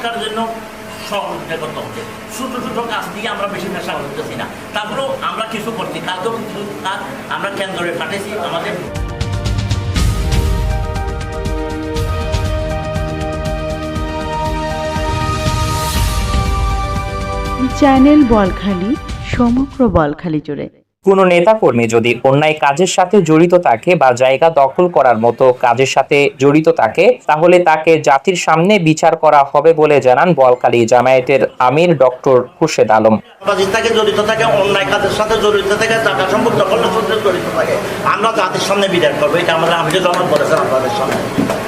সংস্কারের জন্য ছোটো ছোটো কাজ দিয়ে আমরা বেশি করতেছি না। তারপরেও আমরা কিছু করছি। কিছু কাজ আমরা কেন্দ্রে পাঠিয়েছি আমাদের। চ্যানেল বলখালি, সমগ্র বলখালি জুড়ে। কোনো নেতাকর্মী যদি অন্যায় কাজের সাথে জড়িত থাকে বা জায়গা দখল করার মতো কাজের সাথে জড়িত থাকে, তাহলে তাকে জাতির সামনে বিচার করা হবে বলে জানান বলকালী জামায়াতের আমির ডক্টর খুরশেদ আলম। আমরা জাতির সামনে বিদায় করব। এটা বলেছেন আপনাদের সামনে।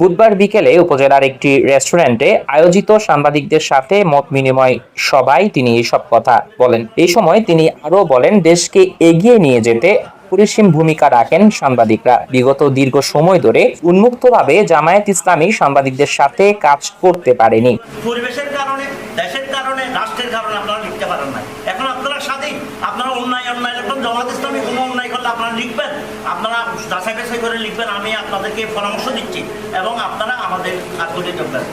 বুধবার বিকেলে উপজেলার একটি রেস্টুরেন্টে আয়োজিত সাংবাদিকদের সাথে মত বিনিময় সভায় তিনি এসব কথা বলেন। এই সময় তিনি আরও বলেন, দেশকে এগিয়ে নিয়ে যেতে পরিসীম ভূমিকা রাখেন সাংবাদিকরা। বিগত দীর্ঘ সময় ধরে উন্মুক্তভাবে জামায়াত ইসলামী সাংবাদিকদের সাথে কাজ করতে পারেনি। পরিবেশের কারণে, দেশের কারণে, রাষ্ট্রের কারণে আপনারা লিখতে পারেন না এখন আপনারা স্বাধীন। আপনারা অন্যায় অন্যায় জমাত ইসলামী কোনো অন্যায় করলে আপনারা লিখবেন, আপনারা যাচাই বাছাই করে লিখবেন, আমি আপনাদেরকে পরামর্শ দিচ্ছি এবং আপনারা আমাদের কাজগুলি দেখবেন।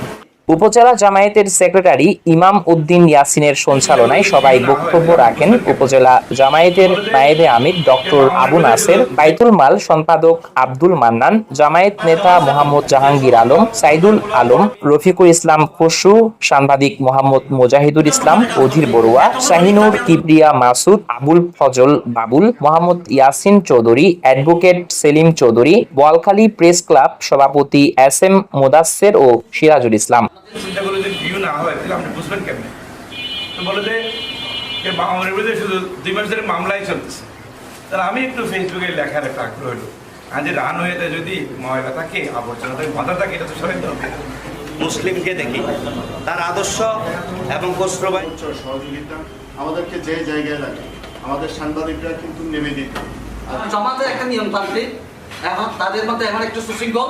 উপজেলা জামায়াতের সেক্রেটারি ইমাম উদ্দিন ইয়াসিনের সঞ্চালনায় সবাই বক্তব্য রাখেন উপজেলা জামায়াতের নায়েবে আমির ডক্টর আবু নাসের, বাইতুল মাল সম্পাদক আব্দুল মান্নান, জামায়াত নেতা মোহাম্মদ জাহাঙ্গীর আলম, সাইদুল আলম, রফিকুল ইসলাম খসরু, সাংবাদিক Mohammad Mojahidul Islam, Adhir Barua, Shahinur Kibria Masud, Abul Fazal Babul, Mohammad Yasin Chowdhury, advocate Selim Chowdhury, Boalkhali press club সভাপতি এস এম মোদাসের ও সিরাজুল ইসলাম। চিন্তা করে যদি ভিউ না হয় তাহলে আপনি বুঝবেন কেমনে? বলে যে আমার বিরুদ্ধে শুধু দুই মাস ধরে মামলাই চলছে। তাহলে আমি একটু ফেসবুকে লেখার একটা আগ্রহ হলো। আজ রান হয়েতে যদি ময়লা থাকে আবর্জনা থাকে মাথা থাকে এটা তো সবাই দরকার মুসলিমকে দেখি। তার আদর্শ এবং গোস্রবাই সহযোগিতা আমাদেরকে যে জায়গায় লাগে আমাদের সাংবাদিকরা কিন্তু নেমে দিত আর জমাতের একটা নিয়মতান্ত্রিক এখন তাদের মধ্যে এখন একটু সুশৃঙ্খল।